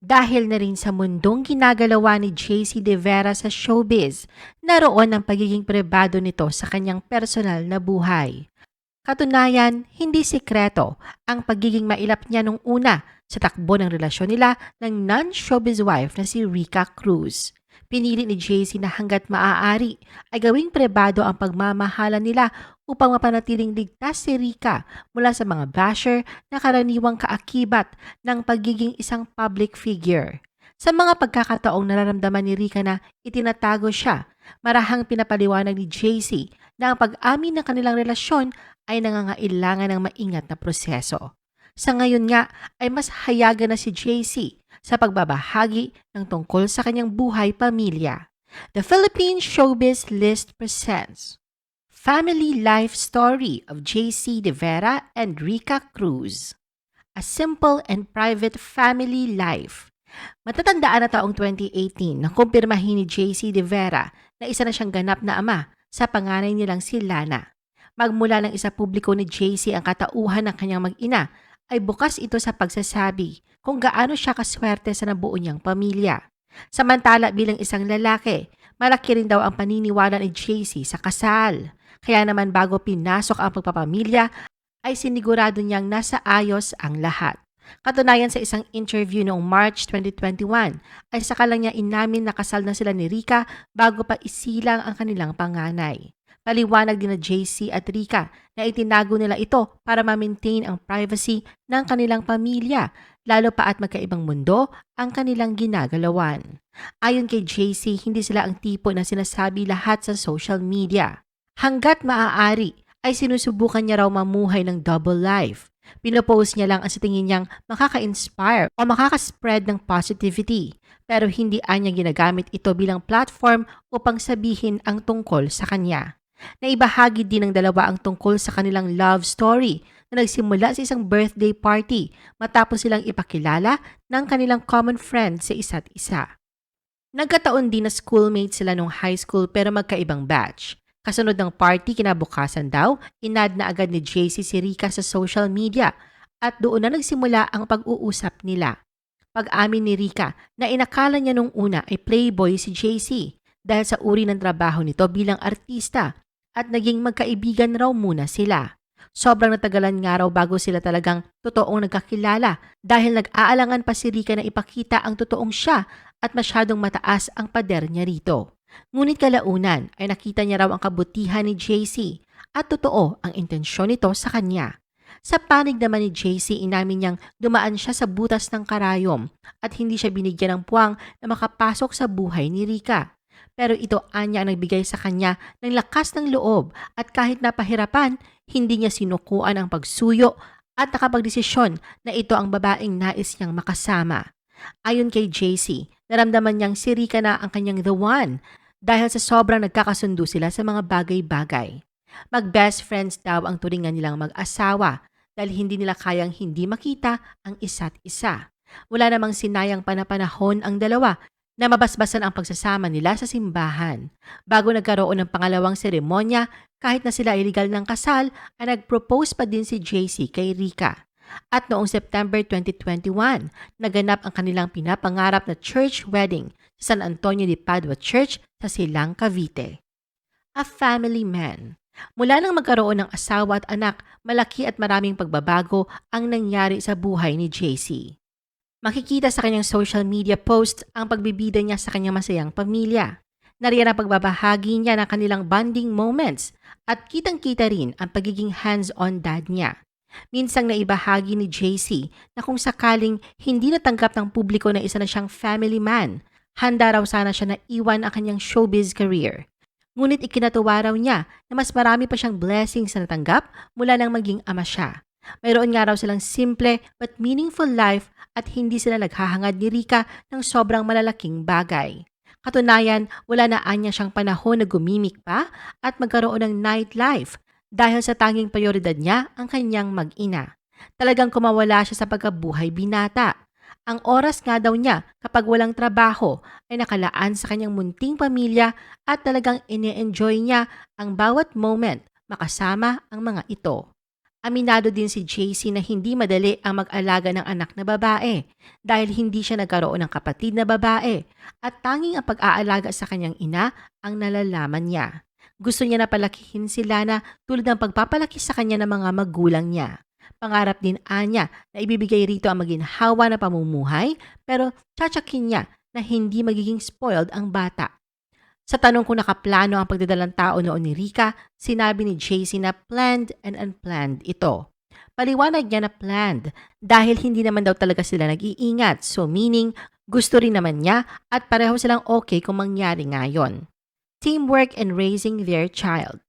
Dahil na rin sa mundong ginagalawa ni JC De Vera sa showbiz, naroon ang pagiging pribado nito sa kanyang personal na buhay. Katunayan, hindi sikreto ang pagiging mailap niya nung una sa takbo ng relasyon nila ng non-showbiz wife na si Rika Cruz. Pinili ni JC na hanggat maaari ay gawing pribado ang pagmamahala nila upang mapanatiling ligtas si Rika mula sa mga basher na karaniwang kaakibat ng pagiging isang public figure. Sa mga pagkakataong nararamdaman ni Rika na itinatago siya, marahang pinapaliwanag ni JC na ang pag-amin ng kanilang relasyon ay nangangailangan ng maingat na proseso. Sa ngayon nga ay mas hayaga na si JC sa pagbabahagi ng tungkol sa kanyang buhay pamilya. The Philippine Showbiz List presents Family Life Story of JC De Vera and Rika Cruz. A simple and private family life. Matatandaan na taong 2018 na kumpirmahin ni JC De Vera na isa na siyang ganap na ama sa panganay nilang si Lana. Magmula ng isa publiko ni JC ang katauhan ng kanyang mag-ina, ay bukas ito sa pagsasabi kung gaano siya kaswerte sa nabuo niyang pamilya. Samantala bilang isang lalaki, malaki rin daw ang paniniwala ni JC sa kasal. Kaya naman bago pinasok ang pagpapamilya, ay sinigurado niyang nasa ayos ang lahat. Katunayan sa isang interview noong March 2021 ay saka lang niya inamin na kasal na sila ni Rika bago pa isilang ang kanilang panganay. Paliwanag din na JC at Rika na itinago nila ito para ma-maintain ang privacy ng kanilang pamilya, lalo pa at magkaibang mundo ang kanilang ginagalawan. Ayon kay JC, hindi sila ang tipo na sinasabi lahat sa social media. Hanggat maaari ay sinusubukan niya raw mamuhay ng double life. Pinopost niya lang ang sa tingin niyang makaka-inspire o makaka-spread ng positivity. Pero hindi anya ginagamit ito bilang platform upang sabihin ang tungkol sa kanya. Naibahagi din ng dalawa ang tungkol sa kanilang love story na nagsimula sa isang birthday party matapos silang ipakilala ng kanilang common friend sa isa't isa. Nagkataon din na schoolmates sila nung high school pero magkaibang batch. Kasunod ng party kinabukasan daw, inad na agad ni JC si Rika sa social media at doon na nagsimula ang pag-uusap nila. Pag-amin ni Rika na inakala niya nung una ay playboy si JC dahil sa uri ng trabaho nito bilang artista at naging magkaibigan raw muna sila. Sobrang natagalan nga raw bago sila talagang totoong nagkakilala dahil nag-aalangan pa si Rika na ipakita ang totoong siya at masyadong mataas ang pader niya rito. Ngunit kalaunan ay nakita niya raw ang kabutihan ni JC at totoo ang intensyon nito sa kanya. Sa panig naman ni JC, inamin niyang dumaan siya sa butas ng karayom at hindi siya binigyan ng puwang na makapasok sa buhay ni Rika. Pero ito anya ang nagbigay sa kanya ng lakas ng loob at kahit napahirapan, hindi niya sinukuan ang pagsuyo at nakapagdesisyon na ito ang babaeng nais niyang makasama. Ayon kay JC, naramdaman niyang si Rika na ang kanyang the one dahil sa sobrang nagkakasundo sila sa mga bagay-bagay. Mag-best friends daw ang turingan nilang mag-asawa dahil hindi nila kayang hindi makita ang isa't isa. Wala namang sinayang panapanahon ang dalawa na mabasbasan ang pagsasama nila sa simbahan. Bago nagkaroon ng pangalawang seremonya, kahit na sila illegal ng kasal, ay nag-propose pa din si JC kay Rika. At noong September 2021, naganap ang kanilang pinapangarap na church wedding sa San Antonio de Padua Church sa Silang, Cavite. A family man. Mula nang magkaroon ng asawa at anak, malaki at maraming pagbabago ang nangyari sa buhay ni JC. Makikita sa kanyang social media post ang pagbibida niya sa kanyang masayang pamilya. Nariyan ang pagbabahagi niya ng kanilang bonding moments at kitang-kita rin ang pagiging hands-on dad niya. Minsang naibahagi ni JC na kung sakaling hindi natanggap ng publiko na isa na siyang family man, handa raw sana siya na iwan ang kanyang showbiz career. Ngunit ikinatuwa raw niya na mas marami pa siyang blessings na natanggap mula nang maging ama siya. Mayroon nga raw silang simple but meaningful life at hindi sila naghahangad ni Rika ng sobrang malalaking bagay. Katunayan, wala na anya siyang panahon na gumimik pa at magkaroon ng nightlife dahil sa tanging prioridad niya ang kanyang mag-ina. Talagang kumawala siya sa pagkabuhay binata. Ang oras nga daw niya kapag walang trabaho ay nakalaan sa kanyang munting pamilya at talagang ine-enjoy niya ang bawat moment makasama ang mga ito. Aminado din si JC na hindi madali ang mag-alaga ng anak na babae dahil hindi siya nagkaroon ng kapatid na babae at tanging ang pag-aalaga sa kanyang ina ang nalalaman niya. Gusto niya na palakihin si Lana tulad ng pagpapalaki sa kanya ng mga magulang niya. Pangarap din Anya na ibibigay rito ang maginhawa na pamumuhay pero tsatsakin niya na hindi magiging spoiled ang bata. Sa tanong kung nakaplano ang pagdadalang tao noon ni Rika, sinabi ni JC na planned and unplanned ito. Paliwanag niya na planned dahil hindi naman daw talaga sila nag-iingat. So meaning, gusto rin naman niya at pareho silang okay kung mangyari ngayon. Teamwork and raising their child.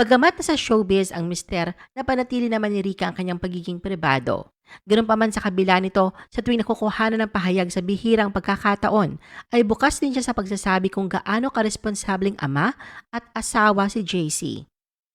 Bagamat na sa showbiz ang mister, napanatili naman ni Rika ang kanyang pagiging pribado. Ganun pa man sa kabila nito, sa tuwing nakukuhanan ng pahayag sa bihirang pagkakataon, ay bukas din siya sa pagsasabi kung gaano karesponsabling ama at asawa si JC.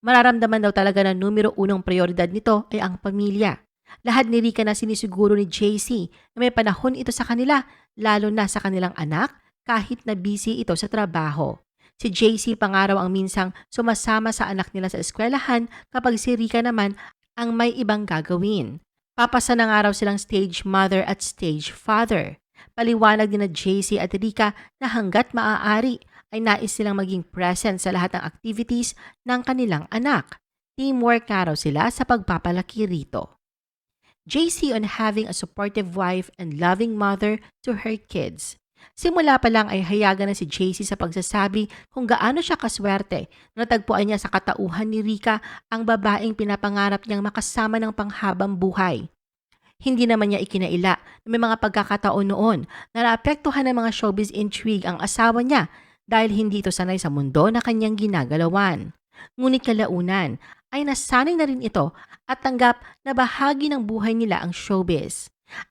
Mararamdaman daw talaga na numero unong prioridad nito ay ang pamilya. Lahat ni Rika na sinisiguro ni JC na may panahon ito sa kanila, lalo na sa kanilang anak, kahit na busy ito sa trabaho. Si JC pangaraw ang minsang sumasama sa anak nila sa eskwelahan kapag si Rika naman ang may ibang gagawin. Papasa ng araw silang stage mother at stage father. Paliwanag din na JC at Rika na hanggat maaari ay nais silang maging present sa lahat ng activities ng kanilang anak. Teamwork nga raw sila sa pagpapalaki rito. JC on having a supportive wife and loving mother to her kids. Simula pa lang ay hayagan na si JC sa pagsasabi kung gaano siya kaswerte na natagpuan niya sa katauhan ni Rika ang babaeng pinapangarap niyang makasama ng panghabang buhay. Hindi naman niya ikinaila na may mga pagkakataon noon na naapektuhan ng mga showbiz intrigue ang asawa niya dahil hindi ito sanay sa mundo na kanyang ginagalawan. Ngunit kalaunan ay nasanay na rin ito at tanggap na bahagi ng buhay nila ang showbiz.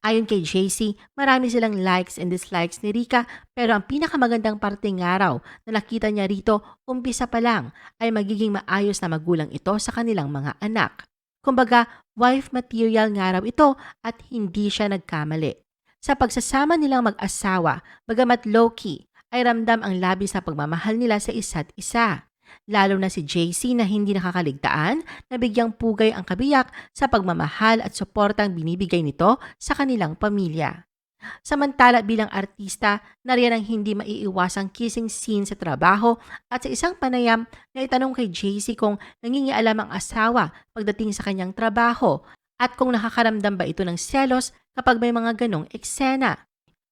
Ayon kay JC, marami silang likes and dislikes ni Rika pero ang pinakamagandang parte nga raw na nakita niya rito umpisa pa lang ay magiging maayos na magulang ito sa kanilang mga anak. Kumbaga, wife material nga raw ito at hindi siya nagkamali. Sa pagsasama nilang mag-asawa, bagamat low-key, ay ramdam ang labis na pagmamahal nila sa isa't isa lalo na si JC na hindi nakakaligtaan na bigyang pugay ang kabiyak sa pagmamahal at suportang binibigay nito sa kanilang pamilya. Samantala bilang artista, nariyan ang hindi maiiwasang kissing scene sa trabaho at sa isang panayam na itanong kay JC kung nangingialam ang asawa pagdating sa kanyang trabaho at kung nakakaramdam ba ito ng selos kapag may mga ganong eksena.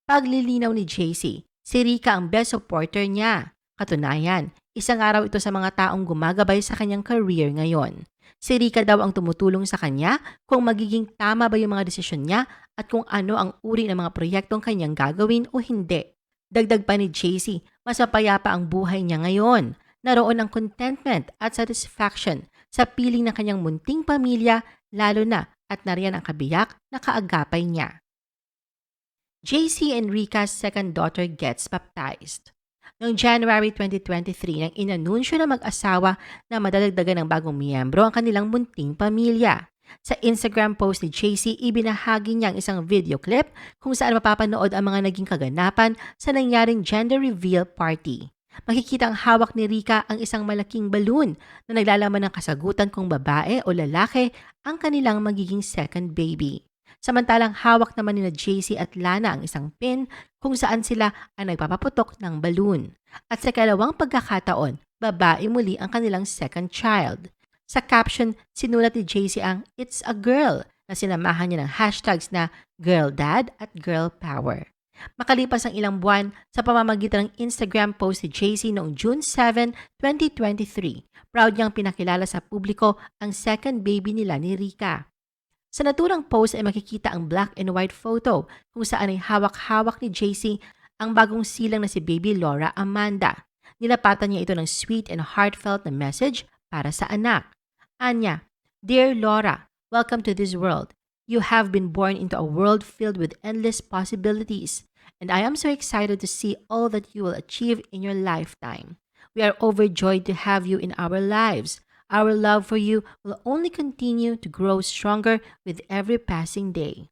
Paglilinaw ni JC, si Rika ang best supporter niya. Katunayan, Isang araw ito sa mga taong gumagabay sa kanyang career ngayon. Si Rika daw ang tumutulong sa kanya kung magiging tama ba yung mga desisyon niya at kung ano ang uri ng mga proyektong kanyang gagawin o hindi. Dagdag pa ni JC, mas mapayapa ang buhay niya ngayon. Naroon ang contentment at satisfaction sa piling ng kanyang munting pamilya lalo na at nariyan ang kabiyak na kaagapay niya. JC and Rika's second daughter gets baptized. Noong January 2023 nang inanunsyo ng mag-asawa na madadagdagan ng bagong miyembro ang kanilang munting pamilya. Sa Instagram post ni JC, ibinahagi niya ang isang video clip kung saan mapapanood ang mga naging kaganapan sa nangyaring gender reveal party. Makikita ang hawak ni Rika ang isang malaking balloon na naglalaman ng kasagutan kung babae o lalaki ang kanilang magiging second baby. Samantalang hawak naman ni na JC at Lana ang isang pin kung saan sila ang nagpapaputok ng balloon. At sa kalawang pagkakataon, babae muli ang kanilang second child. Sa caption, sinulat ni JC ang It's a Girl na sinamahan niya ng hashtags na Girl Dad at Girl Power. Makalipas ang ilang buwan sa pamamagitan ng Instagram post ni JC noong June 7, 2023, proud niyang pinakilala sa publiko ang second baby nila ni Rika. Sa naturang post ay makikita ang black and white photo kung saan ay hawak-hawak ni JC ang bagong silang na si baby Laura Amanda. Nilapatan niya ito ng sweet and heartfelt na message para sa anak. Anya, Dear Laura, welcome to this world. You have been born into a world filled with endless possibilities, and I am so excited to see all that you will achieve in your lifetime. We are overjoyed to have you in our lives. Our love for you will only continue to grow stronger with every passing day.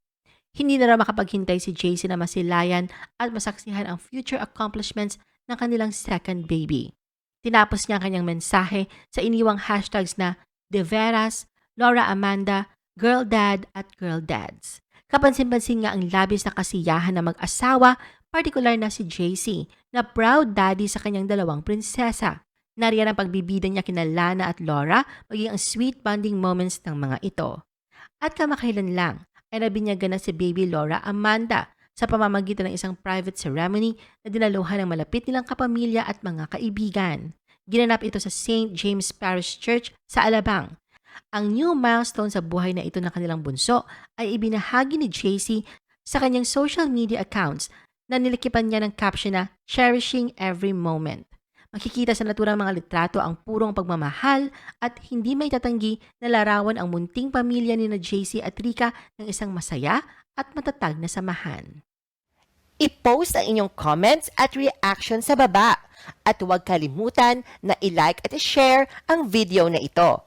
Hindi na raw makapaghintay si JC na masilayan at masaksihan ang future accomplishments ng kanilang second baby. Tinapos niya ang kanyang mensahe sa iniwang hashtags na De Veras, Laura Amanda, girl dad at girl dads. Kapansin-pansin nga ang labis na kasiyahan ng mag-asawa, partikular na si JC, na proud daddy sa kanyang dalawang prinsesa. Nariyan ang pagbibida niya kina Lana at Laura, maging ang sweet bonding moments ng mga ito. At kamakailan lang, ay nabinyagan na si baby Laura Amanda sa pamamagitan ng isang private ceremony na dinaluhan ng malapit nilang kapamilya at mga kaibigan. Ginanap ito sa St. James Parish Church sa Alabang. Ang new milestone sa buhay na ito ng kanilang bunso ay ibinahagi ni JC sa kanyang social media accounts na nilikipan niya ng caption na Cherishing Every Moment. Makikita sa naturang mga litrato ang purong pagmamahal at hindi may tatanggi na larawan ang munting pamilya ni na JC at Rika ng isang masaya at matatag na samahan. I-post ang inyong comments at reaction sa baba. At huwag kalimutan na i-like at i-share ang video na ito.